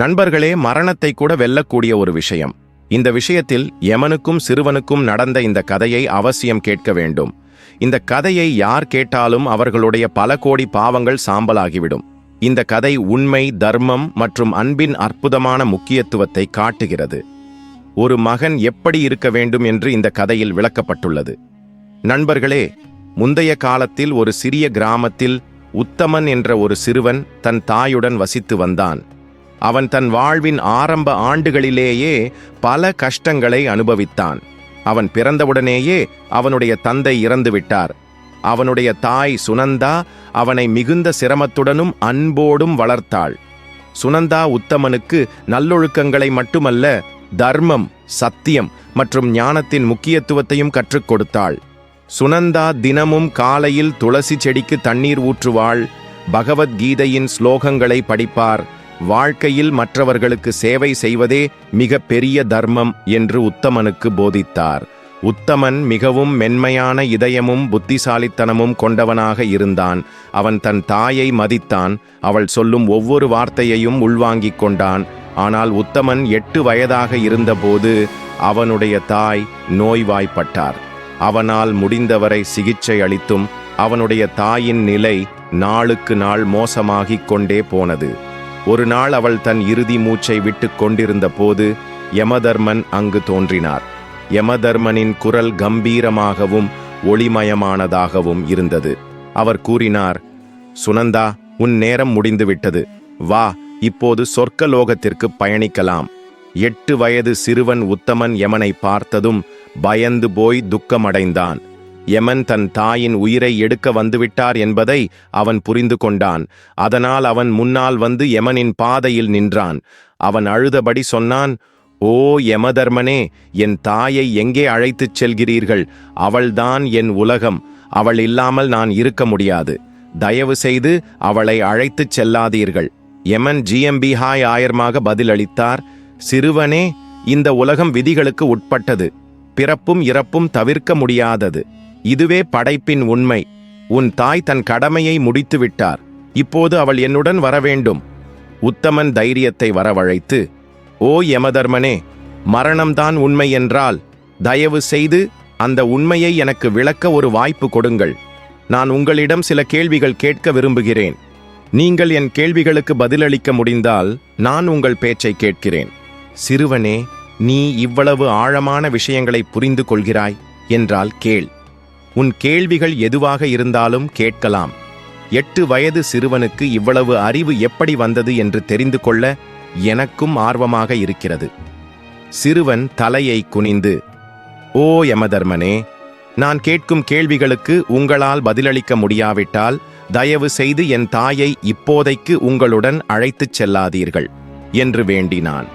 நண்பர்களே மரணத்தை கூட வெல்லக்கூடிய ஒரு விஷயம். இந்த விஷயத்தில் யமனுக்கும் சிறுவனுக்கும் நடந்த இந்த கதையை அவசியம் கேட்க வேண்டும். இந்த கதையை யார் கேட்டாலும் அவர்களுடைய பல கோடி பாவங்கள் சாம்பலாகிவிடும். இந்த கதை உண்மை தர்மம் மற்றும் அன்பின் அற்புதமான முக்கியத்துவத்தை காட்டுகிறது. ஒரு மகன் எப்படி இருக்க வேண்டும் என்று இந்த கதையில் விளக்கப்பட்டுள்ளது. நண்பர்களே முந்தைய காலத்தில் ஒரு சிறிய கிராமத்தில் உத்தமன் என்ற ஒரு சிறுவன் தன் தாயுடன் வசித்து வந்தான். அவன் தன் வாழ்வின் ஆரம்ப ஆண்டுகளிலேயே பல கஷ்டங்களை அனுபவித்தான். அவன் பிறந்தவுடனேயே அவனுடைய தந்தை இறந்துவிட்டார் அவனுடைய தாய் சுனந்தா அவனை மிகுந்த சிரமத்துடனும் அன்போடும் வளர்த்தாள். சுனந்தா உத்தமனுக்கு நல்லொழுக்கங்களை மட்டுமல்ல தர்மம் சத்தியம் மற்றும் ஞானத்தின் முக்கியத்துவத்தையும் கற்றுக் கொடுத்தாள். சுனந்தா தினமும் காலையில் துளசி செடிக்கு தண்ணீர் ஊற்றுவாள். பகவத்கீதையின் ஸ்லோகங்களை படிப்பார். வாழ்க்கையில் மற்றவர்களுக்கு சேவை செய்வதே மிக பெரிய தர்மம் என்று உத்தமனுக்கு போதித்தார். உத்தமன் மிகவும் மென்மையான இதயமும் புத்திசாலித்தனமும் கொண்டவனாக இருந்தான். அவன் தன் தாயை மதித்தான். அவள் சொல்லும் ஒவ்வொரு வார்த்தையையும் உள்வாங்கிக் கொண்டான். ஆனால் உத்தமன் எட்டு வயதாக இருந்தபோது அவனுடைய தாய் நோய்வாய்ப்பட்டார். அவனால் முடிந்தவரை சிகிச்சை அளித்தும் அவனுடைய தாயின் நிலை நாளுக்கு நாள் மோசமாகிக் கொண்டே போனது. ஒரு நாள் அவள் தன் இறுதி மூச்சை விட்டுக் கொண்டிருந்த போது யமதர்மன் அங்கு தோன்றினார். யமதர்மனின் குரல் கம்பீரமாகவும் ஒளிமயமானதாகவும் இருந்தது. அவர் கூறினார் சுனந்தா உன் நேரம் முடிந்துவிட்டது. வா இப்போது சொர்க்கலோகத்திற்கு பயணிக்கலாம். எட்டு வயது சிறுவன் உத்தமன் யமனை பார்த்ததும் பயந்து போய் துக்கமடைந்தான். யமன் தன் தாயின் உயிரை எடுக்க வந்துவிட்டார் என்பதை அவன் புரிந்து கொண்டான். அதனால் அவன் முன்னால் வந்து யமனின் பாதையில் நின்றான். அவன் அழுதபடி சொன்னான் ஓ யமதர்மனே என் தாயை எங்கே அழைத்துச் செல்கிறீர்கள்? அவள்தான் என் உலகம். அவள் இல்லாமல் நான் இருக்க முடியாது. தயவு செய்து அவளை அழைத்துச் செல்லாதீர்கள். யமன் ஜிஎம்பி ஹாய் ஆயர்மாக பதிலளித்தார் சிறுவனே இந்த உலகம் விதிகளுக்கு உட்பட்டது. பிறப்பும் இறப்பும் தவிர்க்க முடியாதது. இதுவே படைப்பின் உண்மை. உன் தாய் தன் கடமையை முடித்துவிட்டார். இப்போது அவள் என்னுடன் வரவேண்டும். உத்தமன் தைரியத்தை வரவழைத்து ஓ யமதர்மனே மரணம்தான் உண்மை என்றால் தயவு செய்து அந்த உண்மையை எனக்கு விளக்க ஒரு வாய்ப்பு கொடுங்கள். நான் உங்களிடம் சில கேள்விகள் கேட்க விரும்புகிறேன். நீங்கள் என் கேள்விகளுக்கு பதிலளிக்க முடிந்தால் நான் உங்கள் பேச்சை கேட்கிறேன். சிறுவனே நீ இவ்வளவு ஆழமான விஷயங்களை புரிந்து கொள்கிறாய்? என்றால் கேள். உன் கேள்விகள் எதுவாக இருந்தாலும் கேட்கலாம். எட்டு வயது சிறுவனுக்கு இவ்வளவு அறிவு எப்படி வந்தது என்று தெரிந்து கொள்ள எனக்கும் ஆர்வமாக இருக்கிறது. சிறுவன் தலையை குனிந்து ஓ யமதர்மனே நான் கேட்கும் கேள்விகளுக்கு உங்களால் பதிலளிக்க முடியாவிட்டால் தயவு செய்து என் தாயை இப்போதைக்கு உங்களுடன் அழைத்துச் செல்லாதீர்கள் என்று வேண்டினான்.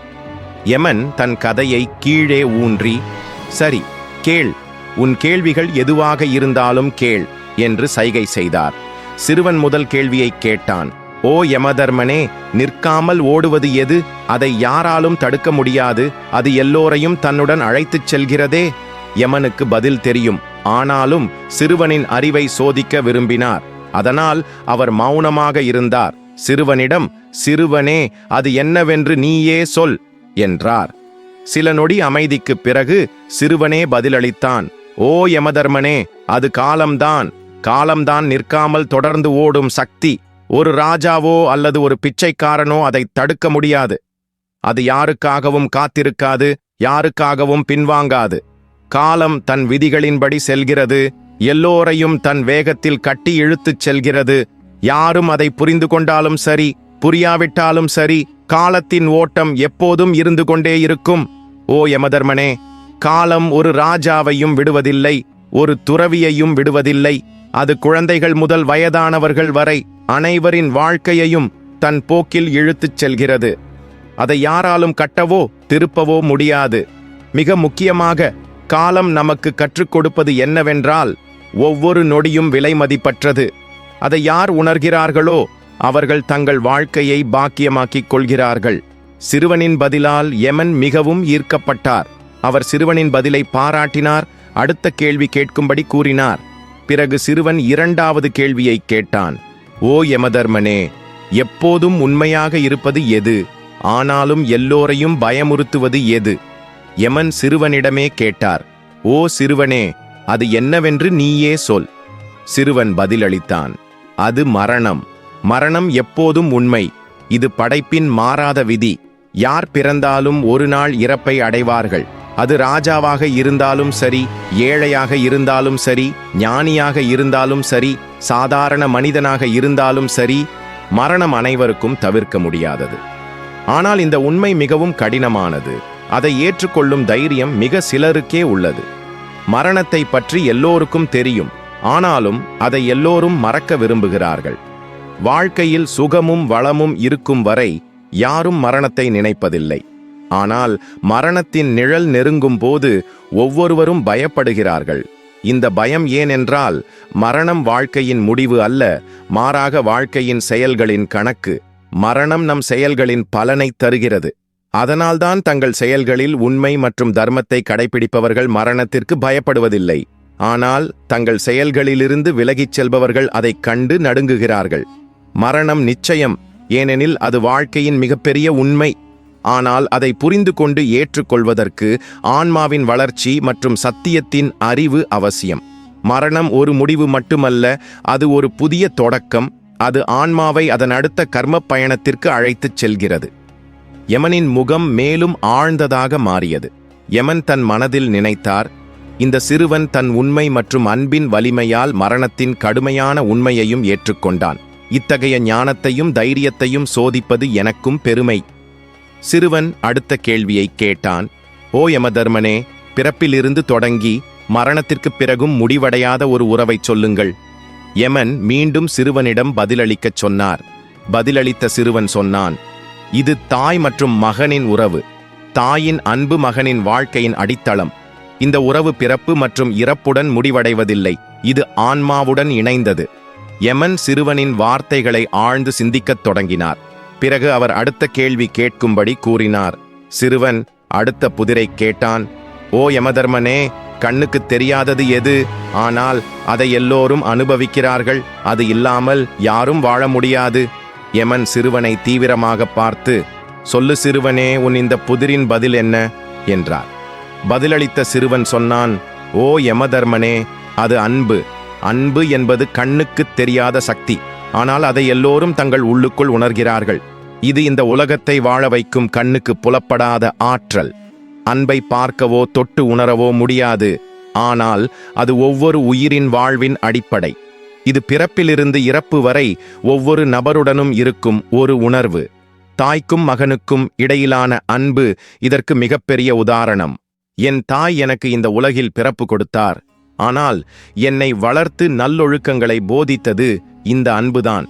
யமன் தன் கதையை கீழே ஊன்றி சரி கேள் உன் கேள்விகள் எதுவாக இருந்தாலும் கேள் என்று சைகை செய்தார். சிறுவன் முதல் கேள்வியை கேட்டான் ஓ யமதர்மனே நிற்காமல் ஓடுவது எது? அதை யாராலும் தடுக்க முடியாது அது எல்லோரையும் தன்னுடன் அழைத்துச் செல்கிறதே? யமனுக்கு பதில் தெரியும் ஆனாலும் சிறுவனின் அறிவை சோதிக்க விரும்பினார். அதனால் அவர் மௌனமாக இருந்தார். சிறுவனிடம் சிறுவனே அது என்னவென்று நீயே சொல் என்றார். சில நொடி அமைதிக்குப் பிறகு சிறுவனே பதிலளித்தான் ஓ யமதர்மனே அது காலம்தான். காலம்தான் நிற்காமல் தொடர்ந்து ஓடும் சக்தி. ஒரு ராஜாவோ அல்லது ஒரு பிச்சைக்காரனோ அதை தடுக்க முடியாது. அது யாருக்காகவும் காத்திருக்காது யாருக்காகவும் பின்வாங்காது. காலம் தன் விதிகளின்படி செல்கிறது எல்லோரையும் தன் வேகத்தில் கட்டி இழுத்துச் செல்கிறது. யாரும் அதை புரிந்து கொண்டாலும் சரி புரியாவிட்டாலும் சரி காலத்தின் ஓட்டம் எப்போதும் இருந்து கொண்டே இருக்கும். ஓ யமதர்மனே காலம் ஒரு ராஜாவையும் விடுவதில்லை ஒரு துறவியையும் விடுவதில்லை. அது குழந்தைகள் முதல் வயதானவர்கள் வரை அனைவரின் வாழ்க்கையையும் தன் போக்கில் இழுத்துச் செல்கிறது. அதை யாராலும் கட்டவோ திருப்பவோ முடியாது. மிக முக்கியமாக காலம் நமக்கு கற்றுக் கொடுப்பது என்னவென்றால் ஒவ்வொரு நொடியும் விலை மதிப்பற்றது. அதை யார் உணர்கிறார்களோ அவர்கள் தங்கள் வாழ்க்கையை பாக்கியமாக்கிக் கொள்கிறார்கள். சிறுவனின் பதிலால் யமன் மிகவும் ஈர்க்கப்பட்டார். அவர் சிறுவனின் பதிலை பாராட்டினார். அடுத்த கேள்வி கேட்கும்படி கூறினார். பிறகு சிறுவன் இரண்டாவது கேள்வியை கேட்டான். ஓ யமதர்மனே எப்போதும் உண்மையாக இருப்பது எது? ஆனாலும் எல்லோரையும் பயமுறுத்துவது எது? யமன் சிறுவனிடமே கேட்டார். ஓ சிறுவனே அது என்னவென்று நீயே சொல். சிறுவன் பதிலளித்தான். அது மரணம். மரணம் எப்போதும் உண்மை. இது படைப்பின் மாறாத விதி. யார் பிறந்தாலும் ஒரு நாள் இறப்பை அடைவார்கள். அது ராஜாவாக இருந்தாலும் சரி ஏழையாக இருந்தாலும் சரி ஞானியாக இருந்தாலும் சரி சாதாரண மனிதனாக இருந்தாலும் சரி மரணம் அனைவருக்கும் தவிர்க்க முடியாதது. ஆனால் இந்த உண்மை மிகவும் கடினமானது. அதை ஏற்றுக்கொள்ளும் தைரியம் மிக சிலருக்கே உள்ளது. மரணத்தை பற்றி எல்லோருக்கும் தெரியும். ஆனாலும் அதை எல்லோரும் மறக்க விரும்புகிறார்கள். வாழ்க்கையில் சுகமும் வளமும் இருக்கும் வரை யாரும் மரணத்தை நினைப்பதில்லை. ஆனால் மரணத்தின் நிழல் நெருங்கும் போது ஒவ்வொருவரும் பயப்படுகிறார்கள். இந்த பயம் ஏனென்றால் மரணம் வாழ்க்கையின் முடிவு அல்ல மாறாக வாழ்க்கையின் செயல்களின் கணக்கு. மரணம் நம் செயல்களின் பலனை தருகிறது. அதனால்தான் தங்கள் செயல்களில் உண்மை மற்றும் தர்மத்தை கடைபிடிப்பவர்கள் மரணத்திற்கு பயப்படுவதில்லை. ஆனால் தங்கள் செயல்களிலிருந்து விலகிச் செல்பவர்கள் அதைக் கண்டு நடுங்குகிறார்கள். மரணம் நிச்சயம் ஏனெனில் அது வாழ்க்கையின் மிகப்பெரிய உண்மை. ஆனால் அதை புரிந்து கொண்டு ஏற்றுக்கொள்வதற்கு ஆன்மாவின் வளர்ச்சி மற்றும் சத்தியத்தின் அறிவு அவசியம். மரணம் ஒரு முடிவு மட்டுமல்ல அது ஒரு புதிய தொடக்கம் அது ஆன்மாவை அதன் அடுத்த கர்ம பயணத்திற்கு அழைத்துச் செல்கிறது. யமனின் முகம் மேலும் ஆழ்ந்ததாக மாறியது. யமன் தன் மனதில் நினைத்தார் இந்த சிறுவன் தன் உண்மை மற்றும் அன்பின் வலிமையால் மரணத்தின் கடுமையான உண்மையையும் ஏற்றுக்கொண்டான். இத்தகைய ஞானத்தையும் தைரியத்தையும் சோதிப்பது எனக்கும் பெருமை. சிறுவன் அடுத்த கேள்வியை கேட்டான். ஓ யமதர்மனே பிறப்பிலிருந்து தொடங்கி மரணத்திற்குப் பிறகும் முடிவடையாத ஒரு உறவைச் சொல்லுங்கள். யமன் மீண்டும் சிறுவனிடம் பதிலளிக்கச் சொன்னார். பதிலளித்த சிறுவன் சொன்னான் இது தாய் மற்றும் மகனின் உறவு. தாயின் அன்பு மகனின் வாழ்க்கையின் அடித்தளம். இந்த உறவு பிறப்பு மற்றும் இறப்புடன் முடிவடைவதில்லை. இது ஆன்மாவுடன் இணைந்தது. யமன் சிறுவனின் வார்த்தைகளை ஆழ்ந்து சிந்திக்கத் தொடங்கினார். பிறகு அவர் அடுத்த கேள்வி கேட்கும்படி கூறினார். சிறுவன் அடுத்த புதிரை கேட்டான் ஓ யமதர்மனே கண்ணுக்கு தெரியாதது எது? ஆனால் அதை எல்லோரும் அனுபவிக்கிறார்கள் அது இல்லாமல் யாரும் வாழ முடியாது. யமன் சிறுவனை தீவிரமாக பார்த்து சொல்லு சிறுவனே உன் இந்த புதிரின் பதில் என்ன? என்றார். பதிலளித்த சிறுவன் சொன்னான் ஓ யமதர்மனே அது அன்பு. அன்பு என்பது கண்ணுக்குத் தெரியாத சக்தி. ஆனால் அதை எல்லோரும் தங்கள் உள்ளுக்குள் உணர்கிறார்கள். இது இந்த உலகத்தை வாழ வைக்கும் கண்ணுக்கு புலப்படாத ஆற்றல். அன்பை பார்க்கவோ தொட்டு உணரவோ முடியாது. ஆனால் அது ஒவ்வொரு உயிரின் வாழ்வின் அடிப்படை. இது பிறப்பிலிருந்து இறப்பு வரை ஒவ்வொரு நபருடனும் இருக்கும் ஒரு உணர்வு. தாய்க்கும் மகனுக்கும் இடையிலான அன்பு இதற்கு மிகப்பெரிய உதாரணம். என் தாய் எனக்கு இந்த உலகில் பிறப்பு கொடுத்தார். ஆனால் என்னை வளர்த்து நல்லொழுக்கங்களை போதித்தது இந்த அன்புதான்.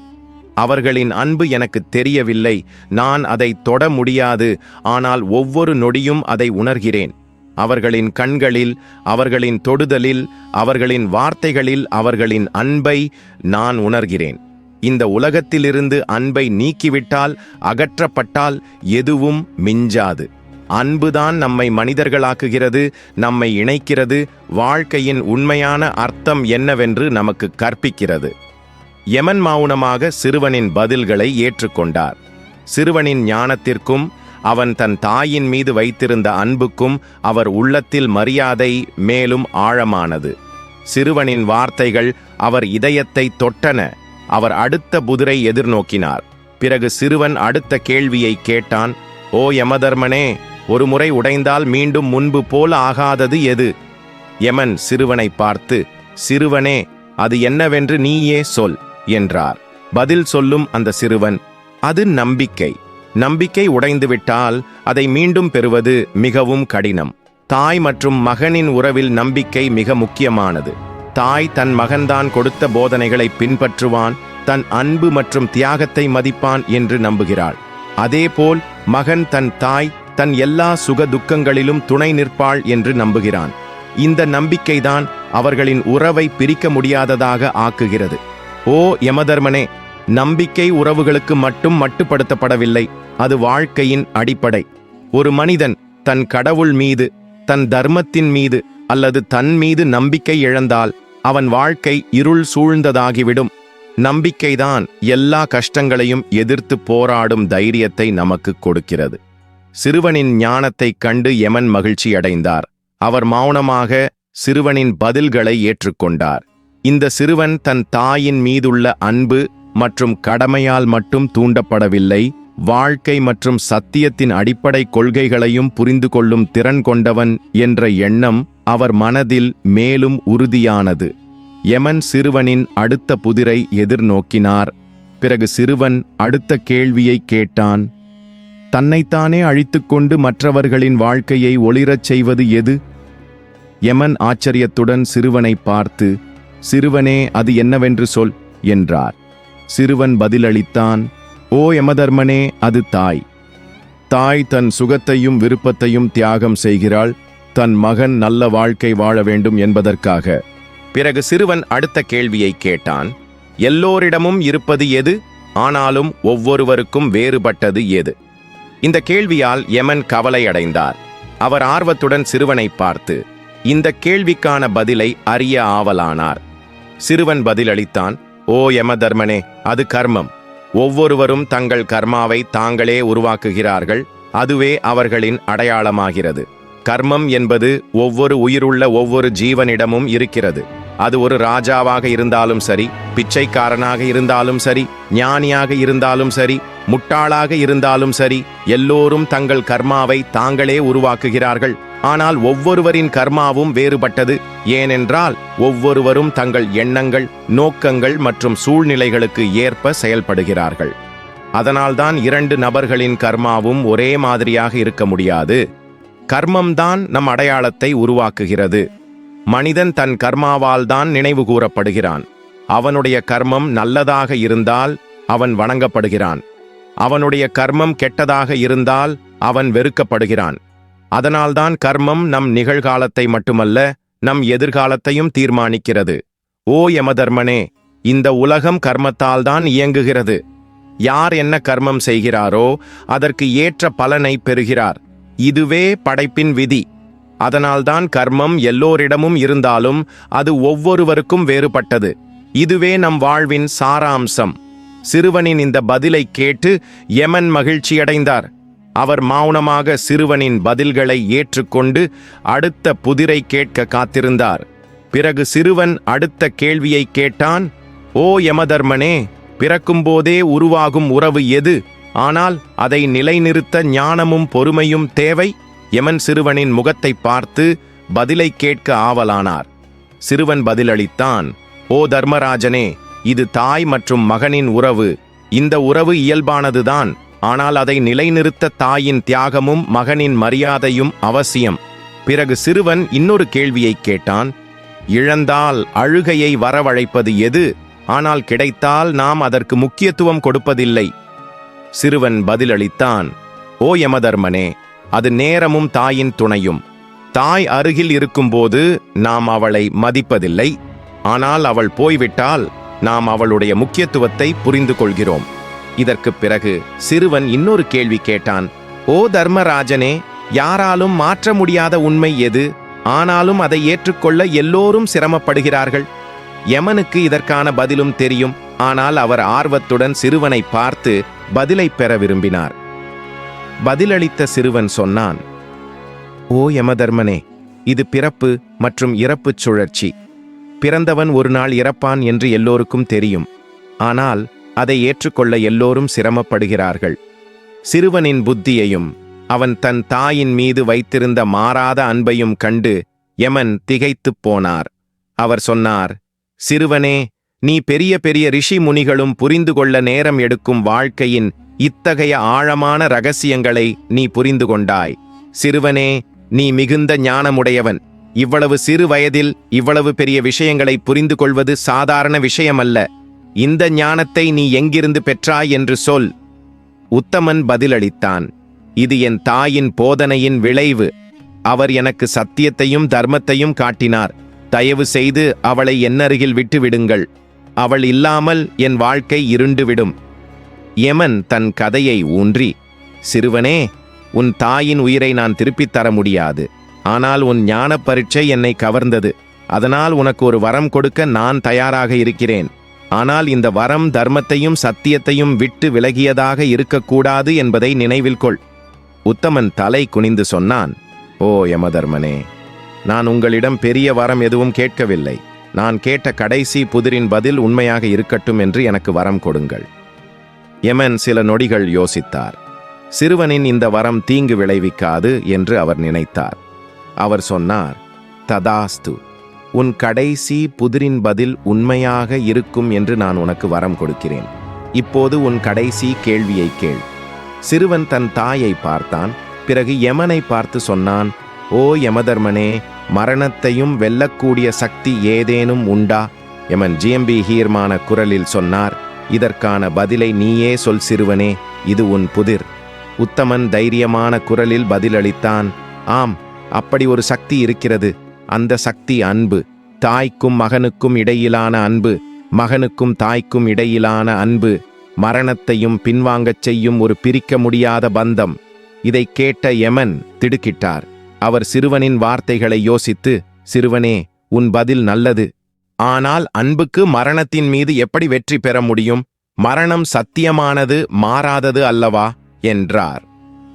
அவர்களின் அன்பு எனக்கு தெரியவில்லை. நான் அதை தொட முடியாது. ஆனால் ஒவ்வொரு நொடியும் அதை உணர்கிறேன். அவர்களின் கண்களில் அவர்களின் தொடுதலில் அவர்களின் வார்த்தைகளில் அவர்களின் அன்பை நான் உணர்கிறேன். இந்த உலகத்திலிருந்து அன்பை நீக்கிவிட்டால் அகற்றப்பட்டால் எதுவும் மிஞ்சாது. அன்புதான் நம்மை மனிதர்களாக்குகிறது நம்மை இணைக்கிறது. வாழ்க்கையின் உண்மையான அர்த்தம் என்னவென்று நமக்கு கற்பிக்கிறது. யமன் மௌனமாக சிறுவனின் பதில்களை ஏற்றுக்கொண்டார். சிறுவனின் ஞானத்திற்கும் அவன் தன் தாயின் மீது வைத்திருந்த அன்புக்கும் அவர் உள்ளத்தில் மரியாதை மேலும் ஆழமானது. சிறுவனின் வார்த்தைகள் அவர் இதயத்தை தொட்டன. அவர் அடுத்த புதிரை எதிர்நோக்கினார். பிறகு சிறுவன் அடுத்த கேள்வியை கேட்டான் ஓ யமதர்மனே ஒரு முறை உடைந்தால் மீண்டும் முன்பு போல ஆகாதது எது? யமன் சிறுவனை பார்த்து சிறுவனே அது என்னவென்று நீயே சொல். என்றார். பதில் சொல்லும் அந்த சிறுவன் அது நம்பிக்கை. நம்பிக்கை உடைந்துவிட்டால் அதை மீண்டும் பெறுவது மிகவும் கடினம். தாய் மற்றும் மகனின் உறவில் நம்பிக்கை மிக முக்கியமானது. தாய் தன் மகன்தான் கொடுத்த போதனைகளை பின்பற்றுவான் தன் அன்பு மற்றும் தியாகத்தை மதிப்பான் என்று நம்புகிறாள். அதேபோல் மகன் தன் தாய் தன் எல்லா சுக துக்கங்களிலும் துணை நிற்பாள் என்று நம்புகிறான். இந்த நம்பிக்கைதான் அவர்களின் உறவை பிரிக்க முடியாததாக ஆக்குகிறது. ஓ யமதர்மனே நம்பிக்கை உறவுகளுக்கு மட்டும் மட்டுப்படுத்தப்படவில்லை அது வாழ்க்கையின் அடிப்படை. ஒரு மனிதன் தன் கடவுள் மீது தன் தர்மத்தின் மீது அல்லது தன் மீது நம்பிக்கை இழந்தால் அவன் வாழ்க்கை இருள் சூழ்ந்ததாகிவிடும். நம்பிக்கைதான் எல்லா கஷ்டங்களையும் எதிர்த்து போராடும் தைரியத்தை நமக்கு கொடுக்கிறது. சிறுவனின் ஞானத்தைக் கண்டு யமன் மகிழ்ச்சியடைந்தார். அவர் மௌனமாக சிறுவனின் பதில்களை ஏற்றுக்கொண்டார். இந்த சிறுவன் தன் தாயின் மீதுள்ள அன்பு மற்றும் கடமையால் மட்டும் தூண்டப்படவில்லை வாழ்க்கை மற்றும் சத்தியத்தின் அடிப்படை கொள்கைகளையும் புரிந்து கொள்ளும் திறன் கொண்டவன் என்ற எண்ணம் அவர் மனதில் மேலும் உறுதியானது. யமன் சிறுவனின் அடுத்த புதிரை எதிர்நோக்கினார். பிறகு சிறுவன் அடுத்த கேள்வியை கேட்டான் தன்னைத்தானே அழித்துக்கொண்டு மற்றவர்களின் வாழ்க்கையை ஒளிரச் செய்வது எது? யமன் ஆச்சரியத்துடன் சிறுவனை பார்த்து சிறுவனே அது என்னவென்று சொல் என்றார். சிறுவன் பதிலளித்தான் ஓ யமதர்மனே அது தாய். தாய் தன் சுகத்தையும் விருப்பத்தையும் தியாகம் செய்கிறாள். தன் மகன் நல்ல வாழ்க்கை வாழ வேண்டும் என்பதற்காக. பிறகு சிறுவன் அடுத்த கேள்வியை கேட்டான் எல்லோரிடமும் இருப்பது எது? ஆனாலும் ஒவ்வொருவருக்கும் வேறுபட்டது எது? இந்த கேள்வியால் யமன் கவலையடைந்தார். அவர் ஆர்வத்துடன் சிறுவனை பார்த்து இந்த கேள்விக்கான பதிலை அறிய ஆவலானார். சிறுவன் பதிலளித்தான் ஓ யமதர்மனே அது கர்மம். ஒவ்வொருவரும் தங்கள் கர்மாவை தாங்களே உருவாக்குகிறார்கள் அதுவே அவர்களின் அடையாளமாகிறது. கர்மம் என்பது ஒவ்வொரு உயிருள்ள ஒவ்வொரு ஜீவனிடமும் இருக்கிறது. அது ஒரு ராஜாவாக இருந்தாலும் சரி பிச்சைக்காரனாக இருந்தாலும் சரி ஞானியாக இருந்தாலும் சரி முட்டாளாக இருந்தாலும் சரி எல்லோரும் தங்கள் கர்மாவை தாங்களே உருவாக்குகிறார்கள். ஆனால் ஒவ்வொருவரின் கர்மாவும் வேறுபட்டது. ஏனென்றால் ஒவ்வொருவரும் தங்கள் எண்ணங்கள் நோக்கங்கள் மற்றும் சூழ்நிலைகளுக்கு ஏற்ப செயல்படுகிறார்கள். அதனால்தான் இரண்டு நபர்களின் கர்மாவும் ஒரே மாதிரியாக இருக்க முடியாது. கர்மம்தான் நம் அடையாளத்தை உருவாக்குகிறது. மனிதன் தன் கர்மாவால் தான் நினைவு கூறப்படுகிறான். அவனுடைய கர்மம் நல்லதாக இருந்தால் அவன் வணங்கப்படுகிறான். அவனுடைய கர்மம் கெட்டதாக இருந்தால் அவன் வெறுக்கப்படுகிறான். அதனால்தான் கர்மம் நம் நிகழ்காலத்தை மட்டுமல்ல நம் எதிர்காலத்தையும் தீர்மானிக்கிறது. ஓ யமதர்மனே இந்த உலகம் கர்மத்தால் தான் இயங்குகிறது. யார் என்ன கர்மம் செய்கிறாரோ அதற்கு ஏற்ற பலனை பெறுகிறார். இதுவே படைப்பின் விதி. அதனால்தான் கர்மம் எல்லோரிடமும் இருந்தாலும் அது ஒவ்வொருவருக்கும் வேறுபட்டது. இதுவே நம் வாழ்வின் சாராம்சம். சிறுவனின் இந்த பதிலை கேட்டு யமன் மகிழ்ச்சியடைந்தார். அவர் மௌனமாக சிறுவனின் பதில்களை ஏற்றுக்கொண்டு அடுத்த புதிரை கேட்க காத்திருந்தார். பிறகு சிறுவன் அடுத்த கேள்வியை கேட்டான் ஓ யமதர்மனே பிறக்கும்போதே உருவாகும் உறவு எது? ஆனால் அதை நிலைநிறுத்த ஞானமும் பொறுமையும் தேவை. யமன் சிறுவனின் முகத்தை பார்த்து பதிலை கேட்க ஆவலானார். சிறுவன் பதிலளித்தான் ஓ தர்மராஜனே இது தாய் மற்றும் மகனின் உறவு. இந்த உறவு இயல்பானதுதான். ஆனால் அதை நிலைநிறுத்த தாயின் தியாகமும் மகனின் மரியாதையும் அவசியம். பிறகு சிறுவன் இன்னொரு கேள்வியை கேட்டான் இழந்தால் அழுகையை வரவழைப்பது எது? ஆனால் கிடைத்தால் நாம் அதற்கு முக்கியத்துவம் கொடுப்பதில்லை. சிறுவன் பதிலளித்தான் ஓ யமதர்மனே அது நேரமும் தாயின் துணையும். தாய் அருகில் இருக்கும்போது நாம் அவளை மதிப்பதில்லை. ஆனால் அவள் போய்விட்டால் நாம் அவளுடைய முக்கியத்துவத்தை புரிந்து கொள்கிறோம் இதற்குப் பிறகு சிறுவன் இன்னொரு கேள்வி கேட்டான் ஓ தர்மராஜனே யாராலும் மாற்ற முடியாத உண்மை எது? ஆனாலும் அதை ஏற்றுக்கொள்ள எல்லோரும் சிரமப்படுகிறார்கள். யமனுக்கு இதற்கான பதிலும் தெரியும் ஆனால் அவர் ஆர்வத்துடன் சிறுவனை பார்த்து பதிலை பெற விரும்பினார். பதிலளித்த சிறுவன் சொன்னான் ஓ யமதர்மனே இது பிறப்பு மற்றும் இறப்புச் சுழற்சி. பிறந்தவன் ஒரு நாள் இறப்பான் என்று எல்லோருக்கும் தெரியும். ஆனால் அதை ஏற்றுக்கொள்ள எல்லோரும் சிரமப்படுகிறார்கள். சிறுவனின் புத்தியையும் அவன் தன் தாயின் மீது வைத்திருந்த மாறாத அன்பையும் கண்டு யமன் திகைத்துப் போனார். அவர் சொன்னார் சிறுவனே நீ பெரிய பெரிய ரிஷி முனிகளும் புரிந்து கொள்ள நேரம் எடுக்கும் வாழ்க்கையின் இத்தகைய ஆழமான ரகசியங்களை நீ புரிந்து கொண்டாய். சிறுவனே நீ மிகுந்த ஞானமுடையவன். இவ்வளவு சிறு வயதில் இவ்வளவு பெரிய விஷயங்களை புரிந்து கொள்வது சாதாரண விஷயமல்ல. இந்த ஞானத்தை நீ எங்கிருந்து பெற்றாய் என்று சொல். உத்தமன் பதிலளித்தான். இது என் தாயின் போதனையின் விளைவு. அவர் எனக்கு சத்தியத்தையும் தர்மத்தையும் காட்டினார். தயவு செய்து அவளை என்னருகில் விட்டுவிடுங்கள். அவள் இல்லாமல் என் வாழ்க்கை இருண்டுவிடும். யமன் தன் கதையை ஊன்றி சிறுவனே உன் தாயின் உயிரை நான் திருப்பித் தர முடியாது. ஆனால் உன் ஞானப் பரீட்சை என்னை கவர்ந்தது. அதனால் உனக்கு ஒரு வரம் கொடுக்க நான் தயாராக இருக்கிறேன். ஆனால் இந்த வரம் தர்மத்தையும் சத்தியத்தையும் விட்டு விலகியதாக இருக்கக்கூடாது என்பதை நினைவில் கொள். உத்தமன் தலை குனிந்து சொன்னான் ஓ யமதர்மனே நான் உங்களிடம் பெரிய வரம் எதுவும் கேட்கவில்லை. நான் கேட்ட கடைசி புதிரின் பதில் உண்மையாக இருக்கட்டும் என்று எனக்கு வரம் கொடுங்கள். யமன் சில நொடிகள் யோசித்தார். சிறுவனின் இந்த வரம் தீங்கு விளைவிக்காது என்று அவர் நினைத்தார். அவர் சொன்னார் ததாஸ்து உன் கடைசி புதிரின் பதில் உண்மையாக இருக்கும் என்று நான் உனக்கு வரம் கொடுக்கிறேன். இப்போது உன் கடைசி கேள்வியை கேள். சிறுவன் தன் தாயை பார்த்தான். பிறகு யமனை பார்த்து சொன்னான் ஓ யமதர்மனே மரணத்தையும் வெல்லக்கூடிய சக்தி ஏதேனும் உண்டா? யமன் ஜிஎம்பி ஹீர்மான குரலில் சொன்னார் இதற்கான பதிலை நீயே சொல் சிறுவனே இது உன் புதிர். உத்தமன் தைரியமான குரலில் பதிலளித்தான் ஆம் அப்படி ஒரு சக்தி இருக்கிறது. அந்த சக்தி அன்பு தாய்க்கும் மகனுக்கும் இடையிலான அன்பு மகனுக்கும் தாய்க்கும் இடையிலான அன்பு மரணத்தையும் பின்வாங்கச் செய்யும் ஒரு பிரிக்க முடியாத பந்தம். இதை கேட்ட யமன் திடுக்கிட்டார். அவர் சிறுவனின் வார்த்தைகளை யோசித்து சிறுவனே உன் பதில் நல்லது. ஆனால் அன்புக்கு மரணத்தின் மீது எப்படி வெற்றி பெற முடியும்? மரணம் சத்தியமானது மாறாதது அல்லவா? என்றார்.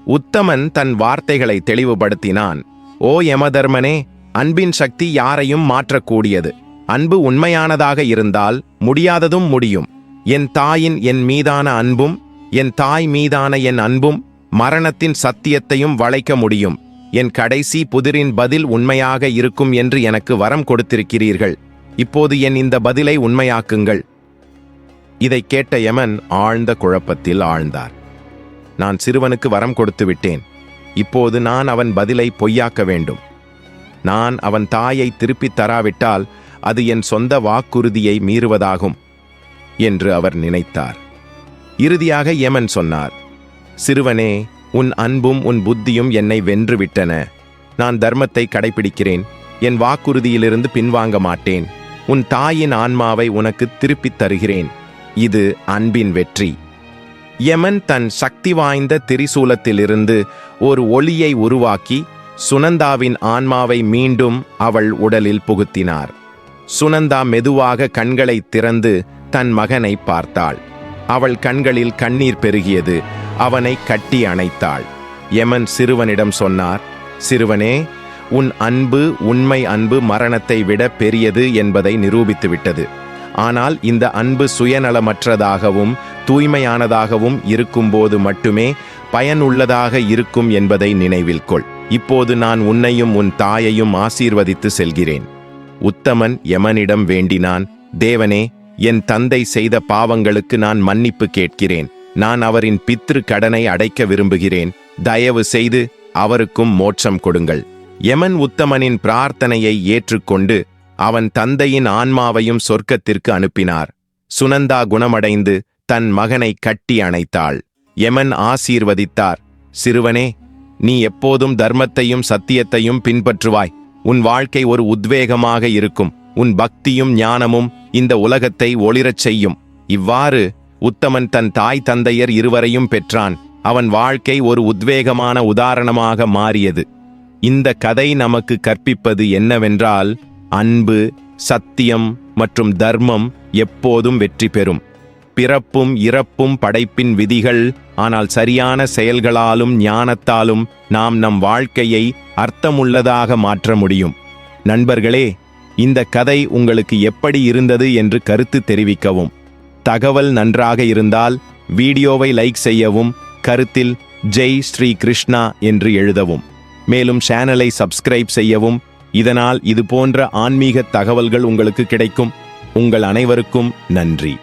உத்தமன் தன் வார்த்தைகளை தெளிவுபடுத்தினான். ஓ யமதர்மனே அன்பின் சக்தி யாரையும் மாற்றக்கூடியது. அன்பு உண்மையானதாக இருந்தால் முடியாததும் முடியும். என் தாயின் என் மீதான அன்பும் என் தாய் மீதான என் அன்பும் மரணத்தின் சத்தியத்தையும் வளைக்க முடியும். என் கடைசி புதிரின் பதில் உண்மையாக இருக்கும் என்று எனக்கு வரம் கொடுத்திருக்கிறீர்கள். இப்போது என் இந்த பதிலை உண்மையாக்குங்கள். இதைக் கேட்ட யமன் ஆழ்ந்த குழப்பத்தில் ஆழ்ந்தார். நான் சிறுவனுக்கு வரம் கொடுத்து விட்டேன். இப்போது நான் அவன் பதிலை பொய்யாக்க வேண்டும். நான் அவன் தாயை திருப்பித் தராவிட்டால் அது என் சொந்த வாக்குறுதியை மீறுவதாகும் என்று அவர் நினைத்தார். இறுதியாக யமன் சொன்னார் சிறுவனே உன் அன்பும் உன் புத்தியும் என்னை வென்றுவிட்டன. நான் தர்மத்தை கடைபிடிக்கிறேன். என் வாக்குறுதியிலிருந்து பின்வாங்க மாட்டேன். உன் தாயின் ஆன்மாவை உனக்கு திருப்பித் தருகிறேன். இது அன்பின் வெற்றி. யமன் தன் சக்தி வாய்ந்த திரிசூலத்திலிருந்து ஒரு ஒளியை உருவாக்கி சுனந்தாவின் ஆன்மாவை மீண்டும் அவள் உடலில் புகுத்தினார். சுனந்தா மெதுவாக கண்களை திறந்து தன் மகனை பார்த்தாள். அவள் கண்களில் கண்ணீர் பெருகியது அவனை கட்டி அணைத்தாள். யமன் சிறுவனிடம் சொன்னார் சிறுவனே உன் அன்பு உண்மை அன்பு மரணத்தை விட பெரியது என்பதை நிரூபித்துவிட்டது. ஆனால் இந்த அன்பு சுயநலமற்றதாகவும் தூய்மையானதாகவும் இருக்கும்போது மட்டுமே பயனுள்ளதாக இருக்கும் என்பதை நினைவில் கொள். இப்போது நான் உன்னையும் உன் தாயையும் ஆசீர்வதித்து செல்கிறேன். உத்தமன் யமனிடம் வேண்டினான் தேவனே என் தந்தை செய்த பாவங்களுக்கு நான் மன்னிப்பு கேட்கிறேன். நான் அவரின் பித்ரு கடனை அடைக்க விரும்புகிறேன். தயவு செய்து அவருக்கும் மோட்சம் கொடுங்கள். யமன் உத்தமனின் பிரார்த்தனையை ஏற்றுக்கொண்டு அவன் தந்தையின் ஆன்மாவையும் சொர்க்கத்திற்கு அனுப்பினார். சுனந்தா குணமடைந்து தன் மகனை கட்டி அணைத்தாள். யமன் ஆசீர்வதித்தார். சிறுவனே நீ எப்போதும் தர்மத்தையும் சத்தியத்தையும் பின்பற்றுவாய். உன் வாழ்க்கை ஒரு உத்வேகமாக இருக்கும். உன் பக்தியும் ஞானமும் இந்த உலகத்தை ஒளிரச் செய்யும். இவ்வாறு உத்தமன் தன் தாய் தந்தையர் இருவரையும் பெற்றான். அவன் வாழ்க்கை ஒரு உத்வேகமான உதாரணமாக மாறியது. இந்த கதை நமக்கு கற்பிப்பது என்னவென்றால் அன்பு சத்தியம் மற்றும் தர்மம் எப்போதும் வெற்றி பெறும். பிறப்பும் இறப்பும் படைப்பின் விதிகள் ஆனால் சரியான செயல்களாலும் ஞானத்தாலும் நாம் நம் வாழ்க்கையை அர்த்தமுள்ளதாக மாற்ற முடியும். நண்பர்களே இந்த கதை உங்களுக்கு எப்படி இருந்தது என்று கருத்து தெரிவிக்கவும். தகவல் நன்றாக இருந்தால் வீடியோவை லைக் செய்யவும் கருத்தில் ஜெய் ஸ்ரீ கிருஷ்ணா என்று எழுதவும். மேலும் சேனலை சப்ஸ்கிரைப் செய்யவும். இதனால் இது போன்ற ஆன்மீக தகவல்கள் உங்களுக்கு கிடைக்கும். உங்கள் அனைவருக்கும் நன்றி.